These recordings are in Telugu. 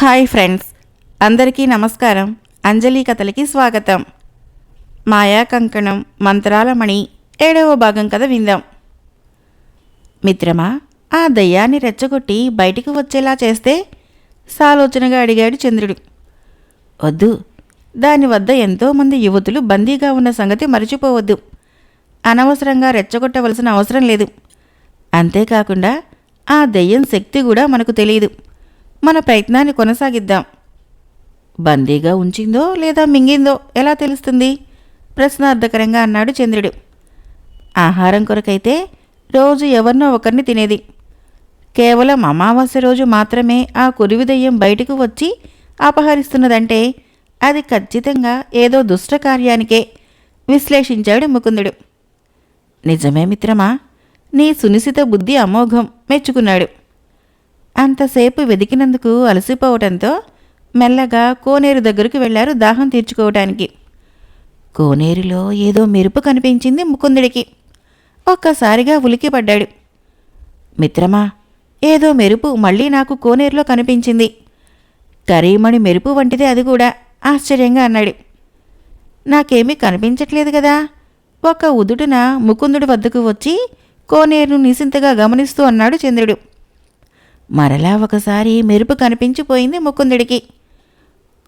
హాయ్ ఫ్రెండ్స్ అందరికీ నమస్కారం. అంజలి కథలకి స్వాగతం. మాయా కంకణం మంత్రాల మణి ఏడవ భాగం కథ విందాం. మిత్రమా ఆ దయ్యాన్ని రెచ్చగొట్టి బయటికి వచ్చేలా చేస్తే? సాలోచనగా అడిగాడు చంద్రుడు. వద్దు దాని వద్ద ఎంతోమంది యువతులు బందీగా ఉన్న సంగతి మరచిపోవద్దు. అనవసరంగా రెచ్చగొట్టవలసిన అవసరం లేదు. అంతేకాకుండా ఆ దెయ్యం శక్తి కూడా మనకు తెలియదు మన ప్రయత్నాన్ని కొనసాగిద్దాం. బందీగా ఉంచిందో లేదా మింగిందో ఎలా తెలుస్తుంది? ప్రశ్నార్థకరంగా అన్నాడు చంద్రుడు. ఆహారం కొరకైతే రోజు ఎవరినో ఒకరిని తినేది. కేవలం అమావాస్య రోజు మాత్రమే ఆ కురివి దెయ్యం బయటకు వచ్చి అపహరిస్తున్నదంటే అది ఖచ్చితంగా ఏదో దుష్టకార్యానికే విశ్లేషించాడు ముకుందుడు. నిజమే మిత్రమా? నీ సునిశిత బుద్ధి అమోఘం మెచ్చుకున్నాడు. అంతసేపు వెదికినందుకు అలసిపోవటంతో మెల్లగా కోనేరు దగ్గరకు వెళ్ళారు దాహం తీర్చుకోవటానికి. కోనేరులో ఏదో మెరుపు కనిపించింది ముకుందుడికి. ఒక్కసారిగా ఉలికిపడ్డాడు మిత్రమా ఏదో మెరుపు మళ్ళీ నాకు కోనేరులో కనిపించింది. కరీమణి మెరుపు వంటిదే అది కూడా ఆశ్చర్యంగా అన్నాడు. నాకేమీ కనిపించట్లేదు కదా. ఒక ఉదుటున ముకుందుడి వద్దకు వచ్చి కోనేరును నిశింతగా గమనిస్తూ అన్నాడు చంద్రుడు. మరలా ఒకసారి మెరుపు కనిపించిపోయింది ముకుందుడికి.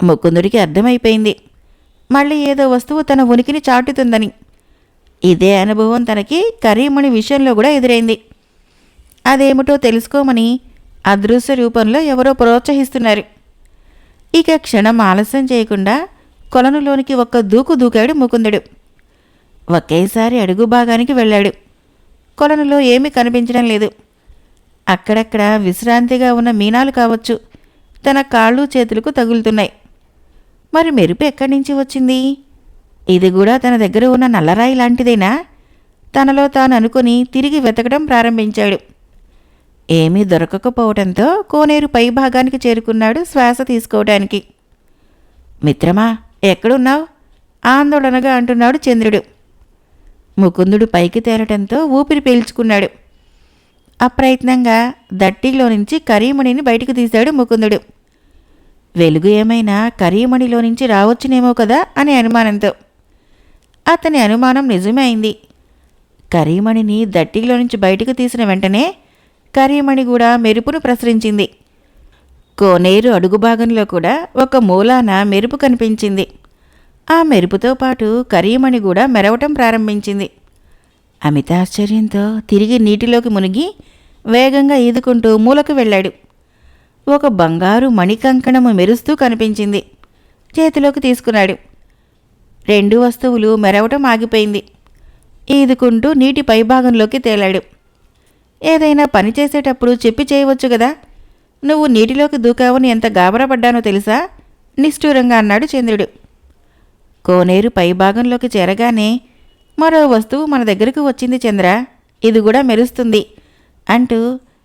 ముకుందుడికి అర్థమైపోయింది. మళ్ళీ ఏదో వస్తువు తన ఉనికిని చాటుతుందని. ఇదే అనుభవం తనకి కరీమణి విషయంలో కూడా ఎదురైంది. అదేమిటో తెలుసుకోమని అదృశ్య రూపంలో ఎవరో ప్రోత్సహిస్తున్నారు. ఇక క్షణం ఆలస్యం చేయకుండా కొలనులోనికి ఒక్క దూకు దూకాడు ముకుందుడు. ఒకేసారి అడుగు భాగానికి వెళ్ళాడు. కొలనులో ఏమీ కనిపించడం లేదు. అక్కడక్కడ విశ్రాంతిగా ఉన్న మీనాలు కావచ్చు. తన కాళ్ళు చేతులకు తగులుతున్నాయి. మరి మెరుపు ఎక్కడి నుంచి వచ్చింది? ఇది కూడా తన దగ్గర ఉన్న నల్లరాయి లాంటిదేనా? తనలో తాను అనుకుని తిరిగి వెతకడం ప్రారంభించాడు. ఏమీ దొరకకపోవడంతో కోనేరు పై భాగానికి చేరుకున్నాడు శ్వాస తీసుకోవడానికి మిత్రమా ఎక్కడున్నావు? ఆందోళనగా అంటున్నాడు చంద్రుడు. ముకుందుడు పైకి తేలటంతో ఊపిరి పీల్చుకున్నాడు. అప్రయత్నంగా దట్టిలో నుంచి కరీమణిని బయటకు తీశాడు ముకుందుడు. వెలుగు ఏమైనా కరీమణిలో నుంచి రావచ్చునేమో కదా అనే అనుమానంతో. అతని అనుమానం నిజమే అయింది. కరీమణిని దట్టిలో నుంచి బయటకు తీసిన వెంటనే కరీమణి కూడా మెరుపును ప్రసరించింది. కోనేరు అడుగు భాగంలో కూడా ఒక మూలాన మెరుపు కనిపించింది. ఆ మెరుపుతో పాటు కరీమణి కూడా మెరవటం ప్రారంభించింది. అమితాశ్చర్యంతో తిరిగి నీటిలోకి మునిగి వేగంగా ఈదుకుంటూ మూలకు వెళ్ళాడు. ఒక బంగారు మణికంకణము మెరుస్తూ కనిపించింది. చేతిలోకి తీసుకున్నాడు. రెండు వస్తువులు మెరవటం ఆగిపోయింది. ఈదుకుంటూ నీటి పైభాగంలోకి తేలాడు. ఏదైనా పని చేసేటప్పుడు చెప్పి చేయవచ్చు కదా? నువ్వు నీటిలోకి దూకావని ఎంత గాబరపడ్డానో తెలుసా? నిష్ఠూరంగా అన్నాడు చంద్రుడు. కోనేరు పైభాగంలోకి చేరగానే మరో వస్తువు మన దగ్గరకు వచ్చింది చంద్ర. ఇది కూడా మెరుస్తుంది అంటూ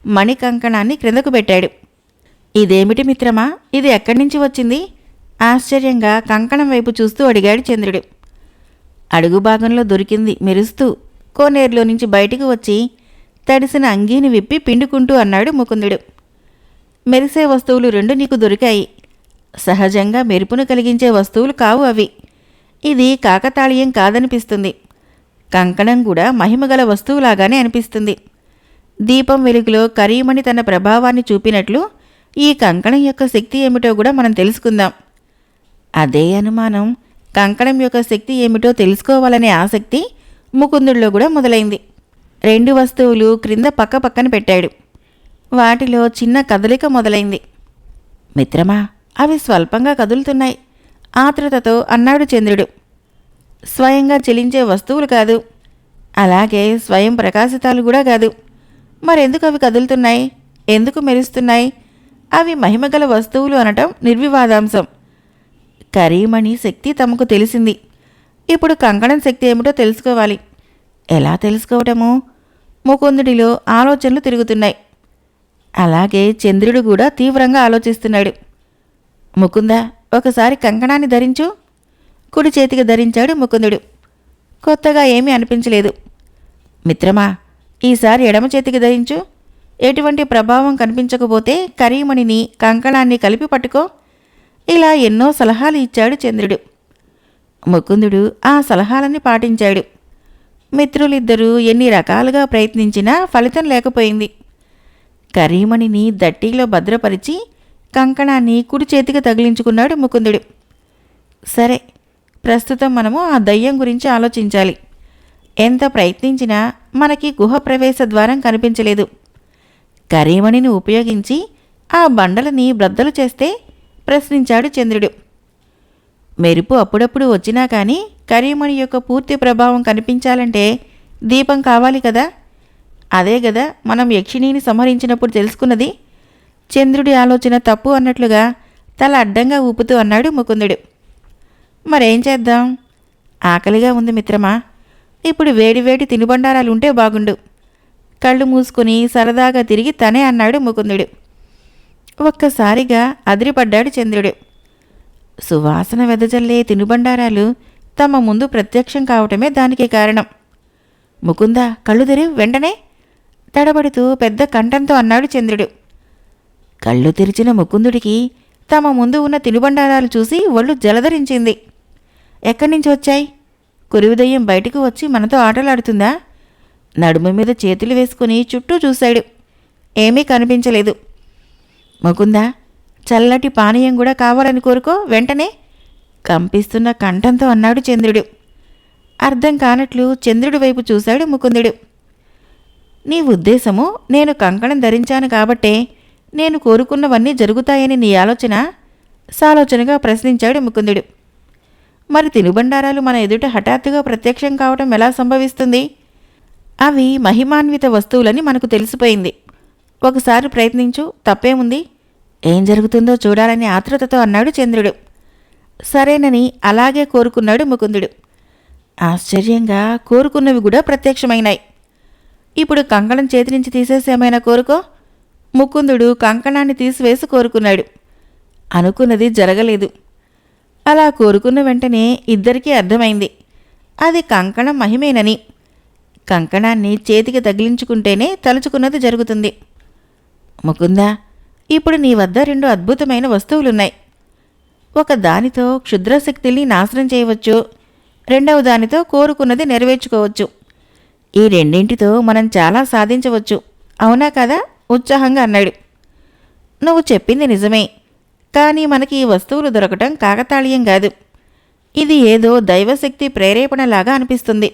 మణి కంకణాన్ని క్రిందకు పెట్టాడు. ఇదేమిటి మిత్రమా? ఇది ఎక్కడి నుంచి వచ్చింది? ఆశ్చర్యంగా కంకణం వైపు చూస్తూ అడిగాడు చంద్రుడు. అడుగు భాగంలో దొరికింది మెరుస్తూ కోనేరులో నుంచి బయటికి వచ్చి తడిసిన అంగీని విప్పి పిండుకుంటూ అన్నాడు ముకుందుడు. మెరిసే వస్తువులు రెండు నీకు దొరికాయి. సహజంగా మెరుపును కలిగించే వస్తువులు కావు అవి. ఇది కాకతాళీయం కాదనిపిస్తుంది. కంకణం కూడా మహిమగల వస్తువులాగానే అనిపిస్తుంది. దీపం వెలుగులో కరీమణి తన ప్రభావాన్ని చూపినట్లు ఈ కంకణం యొక్క శక్తి ఏమిటో కూడా మనం తెలుసుకుందాం. అదే అనుమానం కంకణం యొక్క శక్తి ఏమిటో తెలుసుకోవాలనే ఆసక్తి ముకుందుడిలో కూడా మొదలైంది. రెండు వస్తువులు క్రింద పక్క పక్కన పెట్టాడు. వాటిలో చిన్న కదలిక మొదలైంది. మిత్రమా అవి స్వల్పంగా కదులుతున్నాయి. ఆతృతతో అన్నాడు చంద్రుడు. స్వయంగా చెలించే వస్తువులు కాదు. అలాగే స్వయం ప్రకాశితాలు కూడా కాదు. మరెందుకు అవి కదులుతున్నాయి? ఎందుకు మెరుస్తున్నాయి? అవి మహిమగల వస్తువులు అనటం నిర్వివాదాంశం. కరీమణి శక్తి తమకు తెలిసింది. ఇప్పుడు కంకణం శక్తి ఏమిటో తెలుసుకోవాలి. ఎలా తెలుసుకోవటము? ముకుందుడిలో ఆలోచనలు తిరుగుతున్నాయి. అలాగే చంద్రుడు కూడా తీవ్రంగా ఆలోచిస్తున్నాడు. ముకుంద ఒకసారి కంకణాన్ని ధరించు. కుడి చేతికి ధరించాడు ముకుందుడు. కొత్తగా ఏమీ అనిపించలేదు. మిత్రమా ఈసారి ఎడమ చేతికి ధరించు ఎటువంటి ప్రభావం కనిపించకపోతే కరీమణిని కంకణాన్ని కలిపి పట్టుకో. ఇలా ఎన్నో సలహాలు ఇచ్చాడు చంద్రుడు. ముకుందుడు ఆ సలహాలన్నీ పాటించాడు. మిత్రులిద్దరూ ఎన్ని రకాలుగా ప్రయత్నించినా ఫలితం లేకపోయింది. కరీమణిని దట్టీలో భద్రపరిచి కంకణాన్ని కుడి చేతికి తగిలించుకున్నాడు ముకుందుడు. సరే ప్రస్తుతం మనము ఆ దయ్యం గురించి ఆలోచించాలి. ఎంత ప్రయత్నించినా మనకి గుహ ప్రవేశ ద్వారం కనిపించలేదు. కరీమణిని ఉపయోగించి ఆ బండలని బ్రద్దలు చేస్తే ప్రశ్నించాడు చంద్రుడు. మెరుపు అప్పుడప్పుడు వచ్చినా కానీ కరీమణి యొక్క పూర్తి ప్రభావం కనిపించాలంటే దీపం కావాలి కదా? అదే కదా మనం యక్షిణిని సంహరించినప్పుడు తెలుసుకున్నది. చంద్రుడి ఆలోచన తప్పు అన్నట్లుగా తల అడ్డంగా ఊపుతూ అన్నాడు ముకుందుడు. మరేం చేద్దాం? ఆకలిగా ఉంది మిత్రమా? ఇప్పుడు వేడివేడి తినుబండారాలు ఉంటే బాగుండు. కళ్ళు మూసుకుని సరదాగా తిరిగి తనే అన్నాడు ముకుందుడు. ఒక్కసారిగా అదిరిపడ్డాడు చంద్రుడు. సువాసన వెదజల్లే తినుబండారాలు తమ ముందు ప్రత్యక్షం కావటమే దానికి కారణం. ముకుంద కళ్ళు తెరి వెంటనే తడబడుతూ పెద్ద కంఠంతో అన్నాడు చంద్రుడు. కళ్ళు తెరిచిన ముకుందుడికి తమ ముందు ఉన్న తినుబండారాలు చూసి ఒళ్ళు జలధరించింది ఎక్కడి నుంచి వచ్చాయి? కురివిదయ్యం బయటకు వచ్చి మనతో ఆటలాడుతుందా? నడుము మీద చేతులు వేసుకుని చుట్టూ చూశాడు. ఏమీ కనిపించలేదు. ముకుందా చల్లటి పానీయం కూడా కావాలని కోరుకో వెంటనే కంపిస్తున్న కంఠంతో అన్నాడు చంద్రుడు. అర్థం కానట్లు చంద్రుడి వైపు చూశాడు ముకుందుడు. నీ ఉద్దేశము నేను కంకణం ధరించాను కాబట్టే నేను కోరుకున్నవన్నీ జరుగుతాయని నీ ఆలోచన? సాలోచనగా ప్రశ్నించాడు ముకుందుడు. మరి తినుబండారాలు మన ఎదుట హఠాత్తుగా ప్రత్యక్షం కావటం ఎలా సంభవిస్తుంది? అవి మహిమాన్విత వస్తువులని మనకు తెలిసిపోయింది. ఒకసారి ప్రయత్నించు తప్పేముంది? ఏం జరుగుతుందో చూడాలని ఆతృతతో అన్నాడు చంద్రుడు. సరేనని అలాగే కోరుకున్నాడు ముకుందుడు. ఆశ్చర్యంగా కోరుకున్నవి కూడా ప్రత్యక్షమైనాయి. ఇప్పుడు కంకణం చేతి నుంచి తీసేసేమైనా కోరుకో? ముకుందుడు కంకణాన్ని తీసివేసి కోరుకున్నాడు. అనుకున్నది జరగలేదు. అలా కోరుకున్న వెంటనే ఇద్దరికీ అర్థమైంది. అది కంకణం మహిమేనని. కంకణాన్ని చేతికి తగిలించుకుంటేనే తలుచుకున్నది జరుగుతుంది. ముకుందా ఇప్పుడు నీ వద్ద రెండు అద్భుతమైన వస్తువులున్నాయి. ఒక దానితో క్షుద్రశక్తిని నాశనం చేయవచ్చు. రెండవ దానితో కోరుకున్నది నెరవేర్చుకోవచ్చు. ఈ రెండింటితో మనం చాలా సాధించవచ్చు. అవునా కదా? ఉత్సాహంగా అన్నాడు. నువ్వు చెప్పింది నిజమే. కానీ మనకి ఈ వస్తువులు దొరకటం కాకతాళీయం కాదు. ఇది ఏదో దైవశక్తి ప్రేరేపణలాగా అనిపిస్తుంది.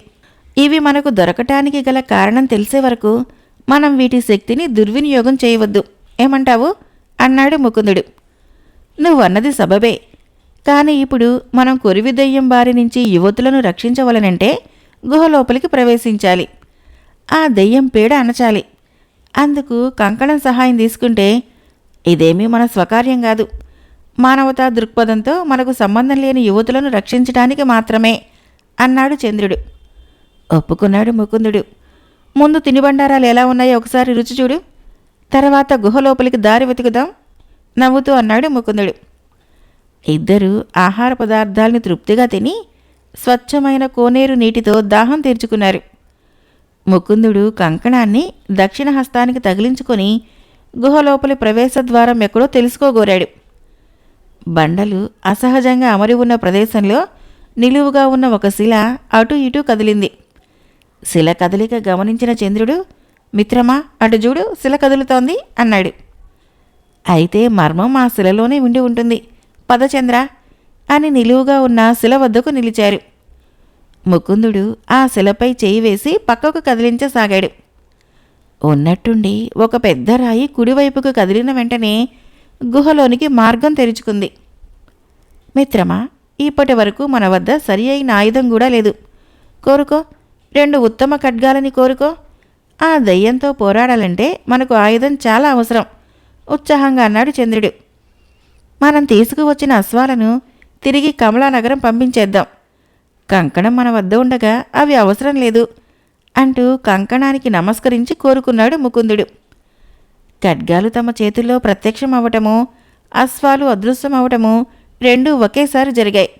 ఇవి మనకు దొరకటానికి గల కారణం తెలిసే వరకు మనం వీటి శక్తిని దుర్వినియోగం చేయవద్దు. ఏమంటావు? అన్నాడు ముకుందుడు. నువ్వన్నది సబబే. కానీ ఇప్పుడు మనం కొరివిదయ్యం బారి నుంచి యువతులను రక్షించవలనంటే గుహ లోపలికి ప్రవేశించాలి. ఆ దెయ్యం పీడ అణచాలి. అందుకు కంకణం సహాయం తీసుకుంటే ఇదేమీ మన స్వకార్యం కాదు. మానవతా దృక్పథంతో మనకు సంబంధం లేని యువతులను రక్షించడానికి మాత్రమే అన్నాడు చంద్రుడు. ఒప్పుకున్నాడు ముకుందుడు. ముందు తినుబండారాలు ఎలా ఉన్నాయో ఒకసారి రుచి చూడు. తర్వాత గుహలోపలికి దారి వెతుకుదాం నవ్వుతూ అన్నాడు ముకుందుడు. ఇద్దరూ ఆహార పదార్థాలను తృప్తిగా తిని స్వచ్ఛమైన కోనేరు నీటితో దాహం తీర్చుకున్నారు. ముకుందుడు కంకణాన్ని దక్షిణ హస్తానికి తగిలించుకొని గుహలోపలి ప్రవేశ ద్వారం ఎక్కడో తెలుసుకోగోరాడు. బండలు అసహజంగా అమరి ఉన్న ప్రదేశంలో నిలువుగా ఉన్న ఒక శిల అటు ఇటు కదిలింది. శిల కదలిక గమనించిన చంద్రుడు మిత్రమా అటు చూడు శిల కదులుతోంది అన్నాడు. అయితే మర్మం ఆ శిలలోనే ఉండి ఉంటుంది. పదచంద్ర అని నిలువుగా ఉన్న శిల వద్దకు నిలిచారు. ముకుందుడు ఆ శిలపై చేయి వేసి పక్కకు కదిలించసాగాడు. ఉన్నట్టుండి ఒక పెద్ద రాయి కుడివైపుకు కదిలిన వెంటనే గుహలోనికి మార్గం తెరుచుకుంది. మిత్రమా ఇప్పటి వరకు మన వద్ద సరి అయిన ఆయుధం కూడా లేదు. కోరుకో రెండు ఉత్తమ ఖడ్గాలని కోరుకో. ఆ దయ్యంతో పోరాడాలంటే మనకు ఆయుధం చాలా అవసరం ఉత్సాహంగా అన్నాడు చంద్రుడు. మనం తీసుకువచ్చిన అశ్వాలను తిరిగి కమలానగరం పంపించేద్దాం. కంకణం మన వద్ద ఉండగా అవి అవసరం లేదు అంటూ కంకణానికి నమస్కరించి కోరుకున్నాడు ముకుందుడు. ఖడ్గాలు తమ చేతుల్లో ప్రత్యక్షం అవటము అశ్వాలు అదృశ్యం అవటము రెండూ ఒకేసారి జరిగాయి.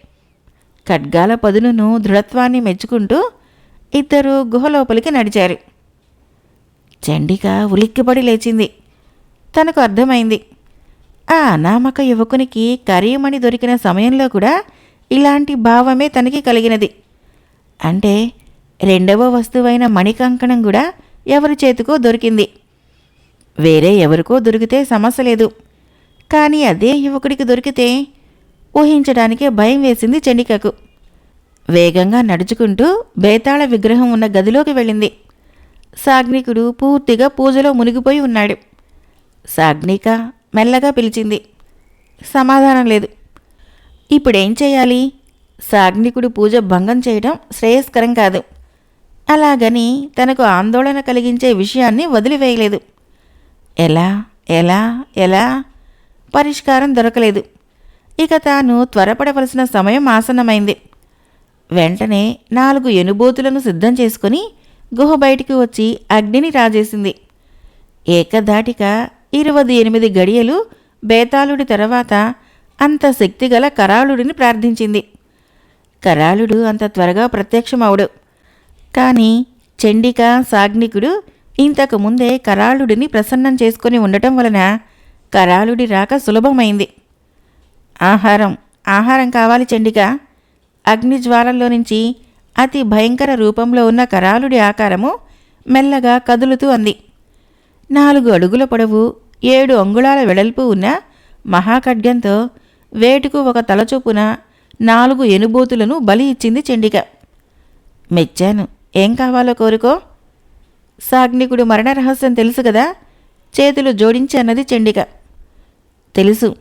ఖడ్గాల పదునును దృఢత్వాన్ని మెచ్చుకుంటూ ఇద్దరు గుహలోపలికి నడిచారు. చండిక ఉలిక్కిపడి లేచింది. తనకు అర్థమైంది. ఆ అనామక యువకునికి కరీమణి దొరికిన సమయంలో కూడా ఇలాంటి భావమే తనకి కలిగినది. అంటే రెండవ వస్తువైన మణికంకణం కూడా ఎవరి చేతికో దొరికింది. వేరే ఎవరికో దొరికితే సమస్య లేదు. కానీ అదే యువకుడికి దొరికితే ఊహించడానికే భయం వేసింది చండికకు. వేగంగా నడుచుకుంటూ బేతాళ విగ్రహం ఉన్న గదిలోకి వెళ్ళింది. సాగ్నికుడు పూర్తిగా పూజలో మునిగిపోయి ఉన్నాడు. సాగ్నిక మెల్లగా పిలిచింది. సమాధానం లేదు. ఇప్పుడేం చేయాలి? సాగ్నికుడు పూజ భంగం చేయడం శ్రేయస్కరం కాదు. అలాగని తనకు ఆందోళన కలిగించే విషయాన్ని వదిలివేయలేదు. ఎలా ఎలా ఎలా? పరిష్కారం దొరకలేదు. ఇక తాను త్వరపడవలసిన సమయం ఆసన్నమైంది. వెంటనే నాలుగు ఎనుబోతులను సిద్ధం చేసుకుని గుహ బయటికి వచ్చి అగ్నిని రాజేసింది. ఏకధాటిక ఇరవై ఎనిమిది గడియలు బేతాళుడి తర్వాత అంత శక్తిగల కరాళుడిని ప్రార్థించింది. కరాళుడు అంత త్వరగా ప్రత్యక్షమవుడు. కానీ చండిక సాగ్నికుడు ఇంతకు ముందే కరాళుడిని ప్రసన్నం చేసుకుని ఉండటం వలన కరాళుడి రాక సులభమైంది. ఆహారం ఆహారం కావాలి చండిక. అగ్నిజ్వాలల్లో నుంచి అతి భయంకర రూపంలో ఉన్న కరాళుడి ఆకారము మెల్లగా కదులుతూ అంది. నాలుగు అడుగుల పొడవు ఏడు అంగుళాల వెడల్పు ఉన్న మహాఖడ్గంతో వేటుకు ఒక తలచొప్పున నాలుగు ఎనుబోతులను బలి ఇచ్చింది చండిక. మెచ్చాను. ఏం కావాలో కోరుకో. సాగ్నికుడు మరణ రహస్యం తెలుసు కదా? చేతులు జోడించి అన్నది చండిక. తెలుసు.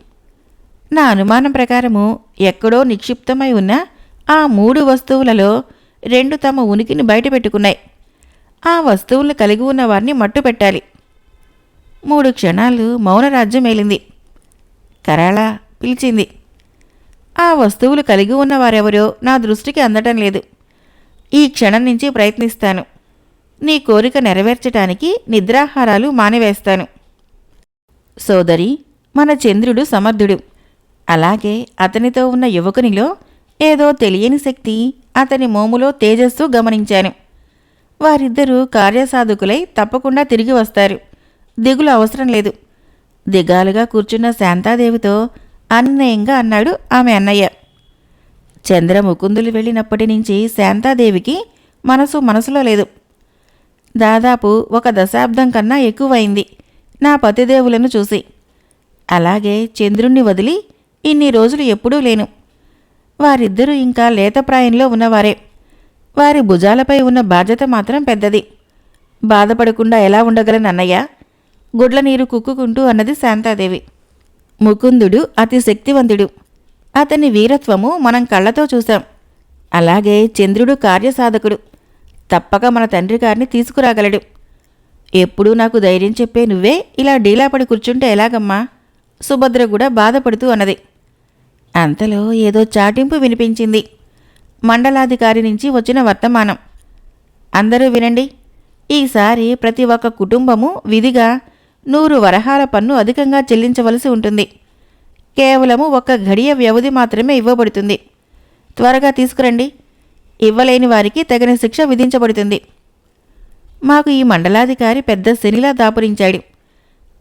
నా అనుమానం ప్రకారము ఎక్కడో నిక్షిప్తమై ఉన్న ఆ మూడు వస్తువులలో రెండు తమ ఉనికిని బయటపెట్టుకున్నాయి. ఆ వస్తువులను కలిగి ఉన్న వారిని మట్టు పెట్టాలి మూడు క్షణాలు మౌనరాజ్యం మేలింది. కరాళ పిలిచింది. ఆ వస్తువులు కలిగి ఉన్న వారెవరో నా దృష్టికి అందటం లేదు. ఈ క్షణం నుంచి ప్రయత్నిస్తాను. నీ కోరిక నెరవేర్చటానికి నిద్రాహారాలు మానివేస్తాను. సోదరి మన చంద్రుడు సమర్థుడు. అలాగే అతనితో ఉన్న యువకునిలో ఏదో తెలియని శక్తి అతని మోములో తేజస్సు గమనించాను. వారిద్దరూ కార్యసాధకులై తప్పకుండా తిరిగి వస్తారు. దిగులు అవసరం లేదు. దిగాలుగా కూర్చున్న శాంతాదేవితో అన్యాయంగా అన్నాడు ఆమె అన్నయ్య. చంద్ర ముకుందులు వెళ్ళినప్పటి నుంచి శాంతాదేవికి మనసు మనసులో లేదు. దాదాపు ఒక దశాబ్దం కన్నా ఎక్కువైంది నా పతిదేవులను చూసి. అలాగే చంద్రుణ్ణి వదిలి ఇన్ని రోజులు ఎప్పుడూ లేను. వారిద్దరూ ఇంకా లేతప్రాయంలో ఉన్నవారే. వారి భుజాలపై ఉన్న బాధ్యత మాత్రం పెద్దది. బాధపడకుండా ఎలా ఉండగలను అన్నయ్య గుడ్ల నీరు కుక్కుకుంటూ అన్నది శాంతాదేవి. ముకుందుడు అతి శక్తివంతుడు. అతని వీరత్వము మనం కళ్ళతో చూశాం. అలాగే చంద్రుడు కార్యసాధకుడు. తప్పక మన తండ్రి గారిని తీసుకురాగలడు. ఎప్పుడూ నాకు ధైర్యం చెప్పే నువ్వే ఇలా డీలాపడి కూర్చుంటే ఎలాగమ్మా? సుభద్ర కూడా బాధపడుతూ అన్నది. అంతలో ఏదో చాటింపు వినిపించింది. మండలాధికారి నుంచి వచ్చిన వర్తమానం. అందరూ వినండి. ఈసారి ప్రతి ఒక్క కుటుంబము విధిగా నూరు వరహాల పన్ను అధికంగా చెల్లించవలసి ఉంటుంది. కేవలము ఒక్క గడియ వ్యవధి మాత్రమే ఇవ్వబడుతుంది. త్వరగా తీసుకురండి. ఇవ్వలేని వారికి తగిన శిక్ష విధించబడుతుంది. మాకు ఈ మండలాధికారి పెద్ద శనిలా దాపురించాడు.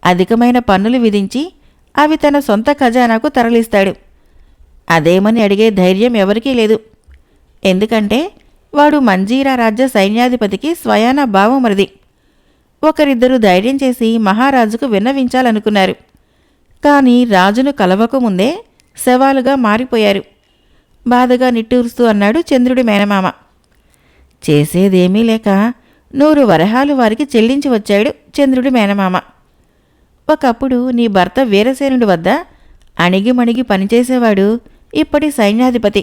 అధికమైన పన్నులు విధించి అవి తన సొంత ఖజానాకు తరలిస్తాడు. అదేమని అడిగే ధైర్యం ఎవరికీ లేదు. ఎందుకంటే వాడు మంజీరా రాజ్య సైన్యాధిపతికి స్వయాన భావమరిది ఒకరిద్దరు ధైర్యం చేసి మహారాజుకు విన్నవించాలనుకున్నారు. కానీ రాజును కలవకముందే శవాలుగా మారిపోయారు. బాధగా నిట్టూరుస్తూ అన్నాడు చంద్రుడి మేనమామ. చేసేదేమీ లేక నూరు వరహాలు వారికి చెల్లించి వచ్చాడు చంద్రుడి మేనమామ. ఒకప్పుడు నీ భర్త వీరసేనుడి వద్ద అణిగిమణిగి పనిచేసేవాడు ఇప్పటి సైన్యాధిపతి.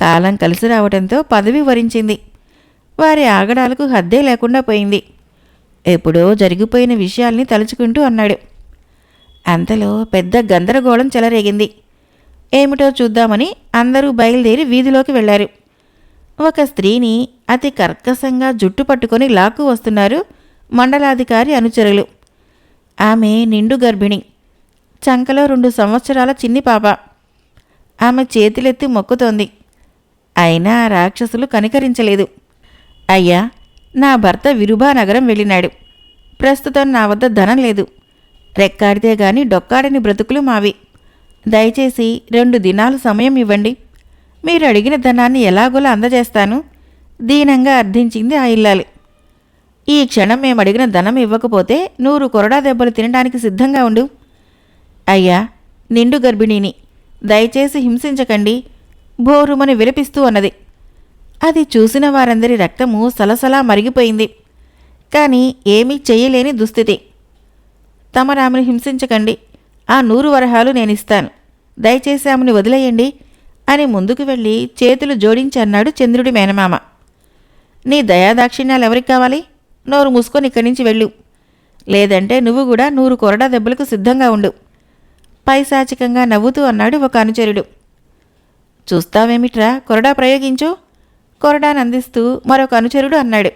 కాలం కలిసి రావడంతో పదవి వరించింది. వారి ఆగడాలకు హద్దే లేకుండా పోయింది. ఎప్పుడో జరిగిపోయిన విషయాల్ని తలుచుకుంటూ అన్నాడు. అంతలో పెద్ద గందరగోళం చెలరేగింది. ఏమిటో చూద్దామని అందరూ బయలుదేరి వీధిలోకి వెళ్ళారు. ఒక స్త్రీని అతి కర్కశంగా జుట్టు పట్టుకొని లాక్కు వస్తున్నారు మండలాధికారి అనుచరులు. ఆమె నిండు గర్భిణి చంకలో రెండు సంవత్సరాల చిన్ని పాప. ఆమె చేతులెత్తి మొక్కుతోంది. అయినా ఆ రాక్షసులు కనికరించలేదు. అయ్యా నా భర్త విరుభానగరం వెళ్ళినాడు. ప్రస్తుతం నా వద్ద ధనం లేదు. రెక్కాడితే గాని డొక్కాడని బ్రతుకులు మావి. దయచేసి రెండు దినాలు సమయం ఇవ్వండి. మీరు అడిగిన ధనాన్ని ఎలాగోలా అందజేస్తాను. దీనంగా అర్థించింది ఆ ఇల్లాలి. ఈ క్షణం మేము అడిగిన ధనం ఇవ్వకపోతే నూరు కొరడా దెబ్బలు తినడానికి సిద్ధంగా ఉండు. అయ్యా నిండు గర్భిణిని దయచేసి హింసించకండి. బోరుమని విలపిస్తూ అన్నది. అది చూసిన వారందరి రక్తము సలసలా మరిగిపోయింది. కానీ ఏమీ చెయ్యలేని దుస్థితి. తమరాముని హింసించకండి. ఆ నూరు వరహాలు నేనిస్తాను. దయచేసి ఆమెను వదిలేయండి అని ముందుకు వెళ్ళి చేతులు జోడించి అన్నాడు చంద్రుడి మేనమామ. నీ దయాదాక్షిణ్యాలు ఎవరికి కావాలి? నోరు మూసుకొని ఇక్కడి నుంచి వెళ్ళు. లేదంటే నువ్వు కూడా నూరు కొరడా దెబ్బలకు సిద్ధంగా ఉండు. పైశాచికంగా నవ్వుతూ అన్నాడు ఒక అనుచరుడు. చూస్తావేమిట్రా? కొరడా ప్రయోగించు. కొరడాను అందిస్తూ మరొక అనుచరుడు అన్నాడు.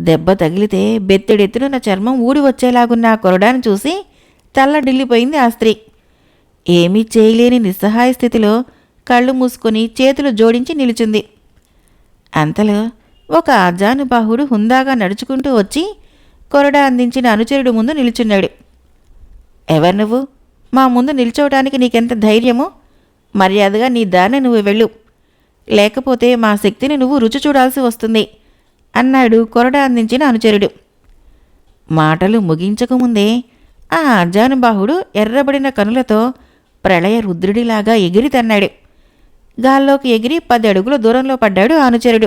దెబ్బ తగిలితే బెత్తెడెత్తున నా చర్మం ఊడి వచ్చేలాగున్న ఆ కొరడాను చూసి తల్లడిల్లిపోయింది ఆ స్త్రీ. ఏమీ చేయలేని నిస్సహాయ స్థితిలో కళ్ళు మూసుకొని చేతులు జోడించి నిలుచుంది. అంతలో ఒక అజానుబాహుడు హుందాగా నడుచుకుంటూ వచ్చి కొరడా అందించిన అనుచరుడు ముందు నిలుచున్నాడు. ఎవరు నువ్వు? మా ముందు నిల్చోవటానికి నీకెంత ధైర్యమో? మర్యాదగా నీ దారిని నువ్వు వెళ్ళు. లేకపోతే మా శక్తిని నువ్వు రుచి చూడాల్సి వస్తుంది అన్నాడు కొరడా అందించిన అనుచరుడు. మాటలు ముగించకముందే ఆ అజానుబాహుడు ఎర్రబడిన కనులతో ప్రళయ రుద్రుడిలాగా ఎగిరి తన్నాడు. గాల్లోకి ఎగిరి పది అడుగుల దూరంలో పడ్డాడు అనుచరుడు.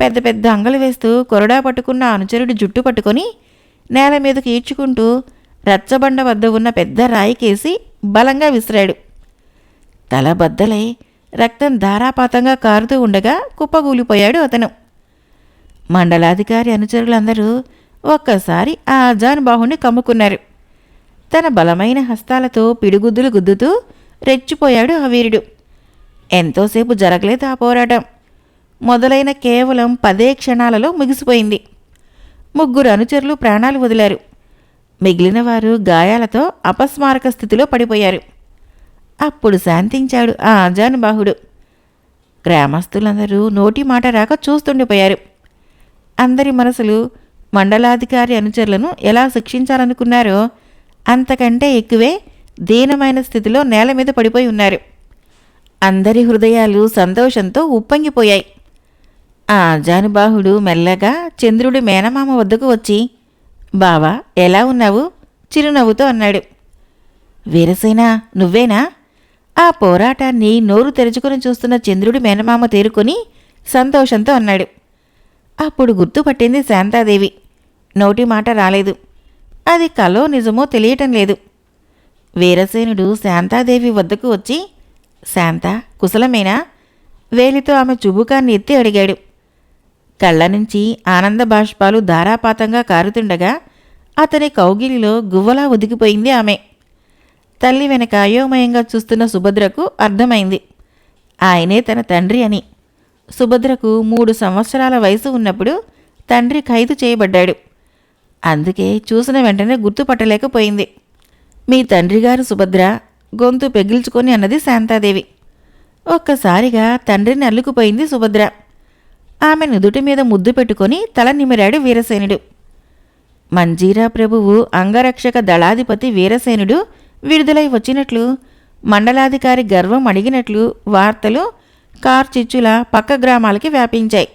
పెద్ద పెద్ద అంగలు వేస్తూ కొరడా పట్టుకున్న అనుచరుడు అనుచరుడి జుట్టు పట్టుకొని నేల మీదకు ఈడ్చుకుంటూ రచ్చబండ వద్ద ఉన్న పెద్ద రాయికేసి బలంగా విసిరాడు. తల బద్దలై రక్తం ధారాపాతంగా కారుతూ ఉండగా కుప్పగూలిపోయాడు అతను. మండలాధికారి అనుచరులందరూ ఒక్కసారి ఆ అజానుబాహుణ్ణి కమ్ముకున్నారు. తన బలమైన హస్తాలతో పిడిగుద్దులు గుద్దుతూ రెచ్చిపోయాడు ఆ వీరుడు ఎంతోసేపు జరగలేదు ఆ పోరాటం. మొదలైన కేవలం పదే క్షణాలలో ముగిసిపోయింది. ముగ్గురు అనుచరులు ప్రాణాలు వదిలారు. మిగిలిన వారు గాయాలతో అపస్మారక స్థితిలో పడిపోయారు. అప్పుడు శాంతించాడు ఆ అజానుబాహుడు గ్రామస్తులందరూ నోటి మాట రాక చూస్తుండిపోయారు. అందరి మనసులు మండలాధికారి అనుచరులను ఎలా శిక్షించాలనుకున్నారో అంతకంటే ఎక్కువే దీనమైన స్థితిలో నేల మీద పడిపోయి ఉన్నారు. అందరి హృదయాలు సంతోషంతో ఉప్పొంగిపోయాయి. ఆ జానుబాహుడు మెల్లగా చంద్రుడి మేనమామ వద్దకు వచ్చి బావా ఎలా ఉన్నావు? చిరునవ్వుతో అన్నాడు. వీరసేన నువ్వేనా? ఆ పోరాటాన్ని నోరు తెరుచుకుని చూస్తున్న చంద్రుడి మేనమామ తేరుకొని సంతోషంతో అన్నాడు. అప్పుడు గుర్తుపట్టింది శాంతాదేవి. నోటి మాట రాలేదు. అది కలో నిజమో తెలియటం లేదు. వీరసేనుడు శాంతాదేవి వద్దకు వచ్చి శాంత కుశలమేనా? వేలితో ఆమె చుబుకాన్ని ఎత్తి అడిగాడు. కళ్ళ నుంచి ఆనంద బాష్పాలు ధారాపాతంగా కారుతుండగా అతని కౌగిలిలో గువ్వలా ఉదికిపోయింది ఆమె. తల్లి వెనక అయోమయంగా చూస్తున్న సుభద్రకు అర్థమైంది. ఆయనే తన తండ్రి అని. సుభద్రకు మూడు సంవత్సరాల వయసు ఉన్నప్పుడు తండ్రి ఖైదు చేయబడ్డాడు. అందుకే చూసిన వెంటనే గుర్తుపట్టలేకపోయింది. మీ తండ్రిగారు సుభద్ర గొంతు పెగిల్చుకొని అన్నది శాంతాదేవి. ఒక్కసారిగా తండ్రిని అల్లుకుపోయింది సుభద్ర. ఆమె నుదుటి మీద ముద్దు పెట్టుకొని తల నిమిరాడు వీరసేనుడు. మంజీరా ప్రభువు అంగరక్షక దళాధిపతి వీరసేనుడు విడుదలై వచ్చినట్లు మండలాధికారి గర్వం అడిగినట్లు వార్తలు కార్చిచ్చుల పక్క గ్రామాలకి వ్యాపించాయి.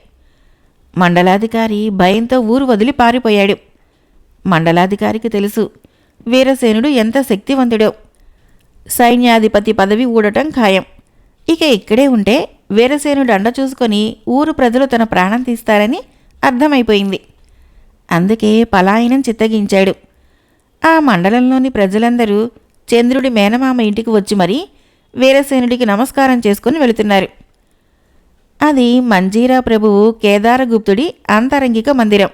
మండలాధికారి భయంతో ఊరు వదిలి పారిపోయాడు. మండలాధికారికి తెలుసు. వీరసేనుడు ఎంత శక్తివంతుడో. సైన్యాధిపతి పదవి ఊడటం ఖాయం. ఇక ఇక్కడే ఉంటే వీరసేనుడు అండ చూసుకొని ఊరు ప్రజలు తన ప్రాణం తీస్తారని అర్థమైపోయింది. అందుకే పలాయనం చిత్తగించాడు. ఆ మండలంలోని ప్రజలందరూ చంద్రుడి మేనమామ ఇంటికి వచ్చి మరీ వీరసేనుడికి నమస్కారం చేసుకుని వెళుతున్నారు. అది మంజీరా ప్రభువు కేదారగుప్తుడి అంతరంగిక మందిరం.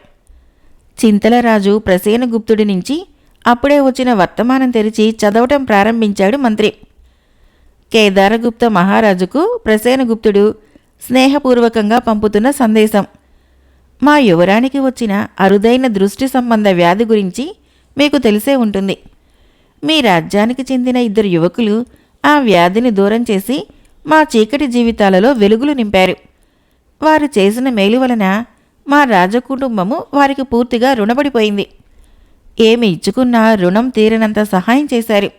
చింతలరాజు ప్రసేనగుప్తుడి నుంచి అప్పుడే వచ్చిన వర్తమానం తెరిచి చదవటం ప్రారంభించాడు మంత్రి. కేదారగుప్త మహారాజుకు ప్రసేనగుప్తుడు స్నేహపూర్వకంగా పంపుతున్న సందేశం. మా యువరానికి వచ్చిన అరుదైన దృష్టి సంబంధ వ్యాధి గురించి మీకు తెలిసే ఉంటుంది. మీ రాజ్యానికి చెందిన ఇద్దరు యువకులు ఆ వ్యాధిని దూరం చేసి మా చీకటి జీవితాలలో వెలుగులు నింపారు. వారు చేసిన మేలు వలన మా రాజకుటుంబము వారికి పూర్తిగా రుణపడిపోయింది. ఏమి ఇచ్చుకున్నా రుణం తీరినంత సహాయం చేశారు.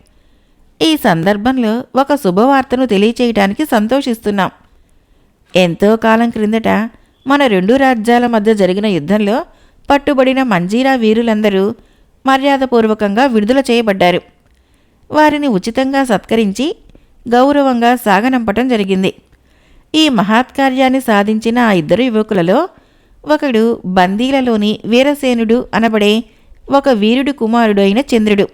ఈ సందర్భంలో ఒక శుభవార్తను తెలియచేయడానికి సంతోషిస్తున్నాం. ఎంతో కాలం క్రిందట మన రెండు రాజ్యాల మధ్య జరిగిన యుద్ధంలో పట్టుబడిన మంజీరా వీరులందరూ మర్యాదపూర్వకంగా విడుదల చేయబడ్డారు. వారిని ఉచితంగా సత్కరించి గౌరవంగా సాగనంపటం జరిగింది. ఈ మహత్కార్యాన్ని సాధించిన ఆ ఇద్దరు యువకులలో ఒకడు బందీలలోని వీరసేనుడు అనబడే ఒక వీరుడు కుమారుడు అయిన చంద్రుడు.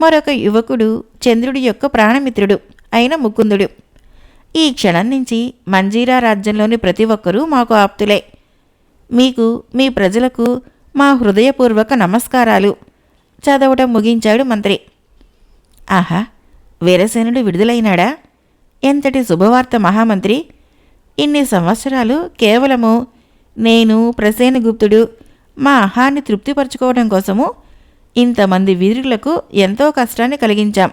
మరొక యువకుడు చంద్రుడి యొక్క ప్రాణమిత్రుడు అయిన ముకుందుడు. ఈ క్షణం నుంచి మంజీరా రాజ్యంలోని ప్రతి ఒక్కరూ మాకు ఆప్తులే. మీకు మీ ప్రజలకు మా హృదయపూర్వక నమస్కారాలు. చదవటం ముగించాడు మంత్రి. ఆహా వీరసేనుడు విడుదలైనాడా? ఎంతటి శుభవార్త మహామంత్రి! ఇన్ని సంవత్సరాలు కేవలము నేను ప్రసేనగుప్తుడు మా ఆహాన్ని తృప్తిపరచుకోవడం కోసము ఇంతమంది వీరులకు ఎంతో కష్టాన్ని కలిగించాం.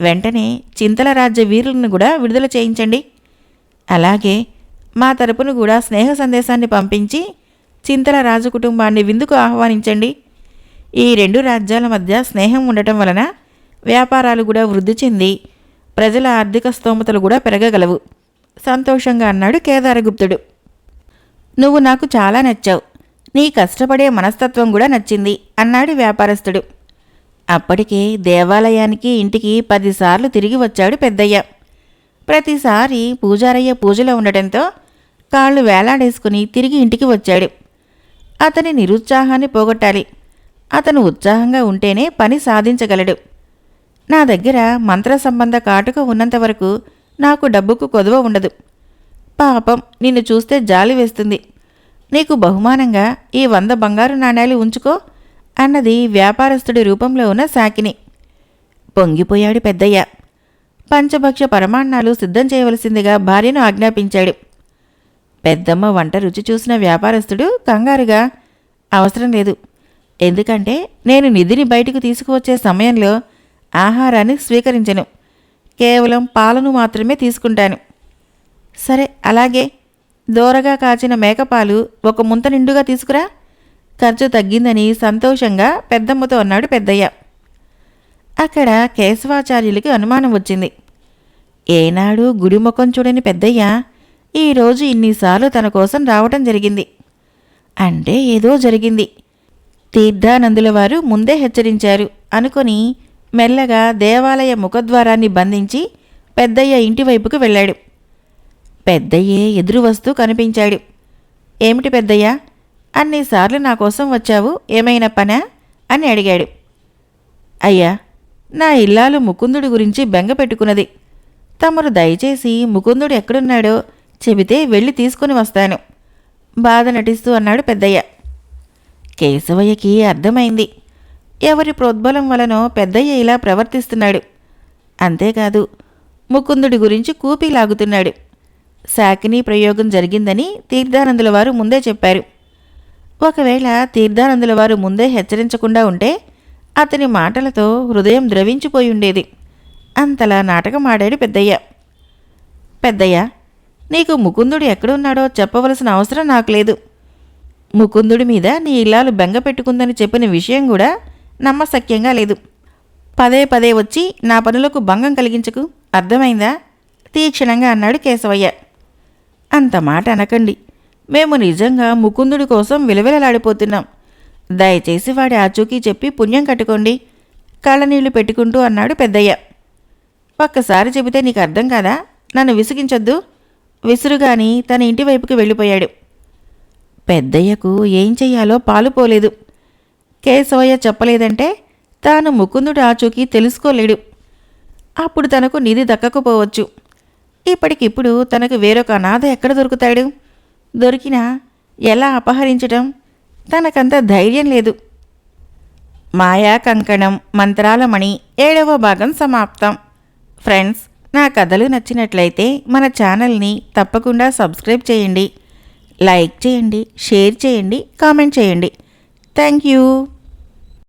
వెంటనే చింతల రాజ్య వీరులను కూడా విడుదల చేయించండి. అలాగే మా తరపున కూడా స్నేహ సందేశాన్ని పంపించి చింతల రాజు కుటుంబాన్ని విందుకు ఆహ్వానించండి. ఈ రెండు రాజ్యాల మధ్య స్నేహం ఉండటం వలన వ్యాపారాలు కూడా వృద్ధి చెంది ప్రజల ఆర్థిక స్తోమతలు కూడా పెరగగలవు. సంతోషంగా అన్నాడు కేదారగుప్తుడు. నువ్వు నాకు చాలా నచ్చావు. నీ కష్టపడే మనస్తత్వం కూడా నచ్చింది అన్నాడు వ్యాపారస్తుడు. అప్పటికే దేవాలయానికి ఇంటికి పదిసార్లు తిరిగి వచ్చాడు పెద్దయ్య. ప్రతిసారి పూజారయ్య పూజలో ఉండటంతో కాళ్ళు వేలాడేసుకుని తిరిగి ఇంటికి వచ్చాడు. అతని నిరుత్సాహాన్ని పోగొట్టాలి. అతను ఉత్సాహంగా ఉంటేనే పని సాధించగలడు. నా దగ్గర మంత్ర సంబంధ కాటుక ఉన్నంత వరకు నాకు డబ్బుకు కొదువ ఉండదు. పాపం నిన్ను చూస్తే జాలి వేస్తుంది. నీకు బహుమానంగా ఈ వంద బంగారు నాణేలు ఉంచుకో అన్నది వ్యాపారస్తుడి రూపంలో ఉన్న సాకిని. పొంగిపోయాడు పెద్దయ్య. పంచభక్ష పరమాన్నాలు సిద్ధం చేయవలసిందిగా భార్యను ఆజ్ఞాపించాడు. పెద్దమ్మ వంట రుచి చూసిన వ్యాపారస్తుడు కంగారుగా అవసరం లేదు. ఎందుకంటే నేను నిధిని బయటకు తీసుకువచ్చే సమయంలో ఆహారాన్ని స్వీకరించను. కేవలం పాలను మాత్రమే తీసుకుంటాను. సరే అలాగే. దోరగా కాచిన మేకపాలు ఒక ముంత నిండుగా తీసుకురా. ఖర్చు తగ్గిందని సంతోషంగా పెద్దమ్మతో అన్నాడు పెద్దయ్య. అక్కడ కేశవాచార్యులకి అనుమానం వచ్చింది. ఏనాడు గుడి ముఖం చూడని పెద్దయ్య ఈరోజు ఇన్నిసార్లు తన కోసం రావటం జరిగింది. అంటే ఏదో జరిగింది. తీర్థానందుల వారు ముందే హెచ్చరించారు. అనుకొని మెల్లగా దేవాలయ ముఖద్వారాన్ని బంధించి పెద్దయ్య ఇంటివైపుకు వెళ్ళాడు. పెద్దయ్యే ఎదురు వస్తూ కనిపించాడు. ఏమిటి పెద్దయ్య? అన్నిసార్లు నా కోసం వచ్చావు. ఏమైనా పనా? అని అడిగాడు. అయ్యా నా ఇల్లాలు ముకుందుడి గురించి బెంగ పెట్టుకున్నది. తమరు దయచేసి ముకుందుడు ఎక్కడున్నాడో చెబితే వెళ్ళి తీసుకుని వస్తాను. బాధ నటిస్తూ అన్నాడు పెద్దయ్య. కేశవయ్యకి అర్థమైంది. ఎవరి ప్రోద్బలం వలనో పెద్దయ్య ఇలా ప్రవర్తిస్తున్నాడు. అంతేకాదు ముకుందుడి గురించి కూపీ లాగుతున్నాడు. శాకిని ప్రయోగం జరిగిందని తీర్థానందుల వారు ముందే చెప్పారు. ఒకవేళ తీర్థానందుల వారు ముందే హెచ్చరించకుండా ఉంటే అతని మాటలతో హృదయం ద్రవించిపోయి ఉండేది. అంతలా నాటకం ఆడాడు పెద్దయ్య. పెద్దయ్య నీకు ముకుందుడు ఎక్కడున్నాడో చెప్పవలసిన అవసరం నాకు లేదు. ముకుందుడి మీద నీ ఇల్లాలు బెంగ పెట్టుకుందని చెప్పిన విషయం కూడా నమ్మశక్యంగా లేదు. పదే పదే వచ్చి నా పనులకు భంగం కలిగించకు. అర్థమైందా? తీక్షణంగా అన్నాడు కేశవయ్య. అంత మాట అనకండి. మేము నిజంగా ముకుందుడి కోసం విలవిలలాడిపోతున్నాం. దయచేసి వాడి ఆచూకీ చెప్పి పుణ్యం కట్టుకోండి. కళ్ళనీళ్ళు పెట్టుకుంటూ అన్నాడు పెద్దయ్య. ఒక్కసారి చెబితే నీకు అర్థం కాదా? నన్ను విసిగించొద్దు. విసురుగాని తన ఇంటి వైపుకి వెళ్ళిపోయాడు. పెద్దయ్యకు ఏం చెయ్యాలో పాలుపోలేదు కేశవయ్య చెప్పలేదంటే తాను ముకుందుడు ఆచూకీ తెలుసుకోలేడు. అప్పుడు తనకు నిధి దక్కకపోవచ్చు. ఇప్పటికిప్పుడు తనకు వేరొక అనాథ ఎక్కడ దొరుకుతాడు? దొరికినా ఎలా అపహరించటం? తనకంత ధైర్యం లేదు. మాయా కంకణం మంత్రాలమణి ఏడవ భాగం సమాప్తం. ఫ్రెండ్స్ నా కథలు నచ్చినట్లయితే మన ఛానల్ని తప్పకుండా సబ్స్క్రైబ్ చేయండి. లైక్ చేయండి షేర్ చేయండి కామెంట్ చేయండి. Thank you.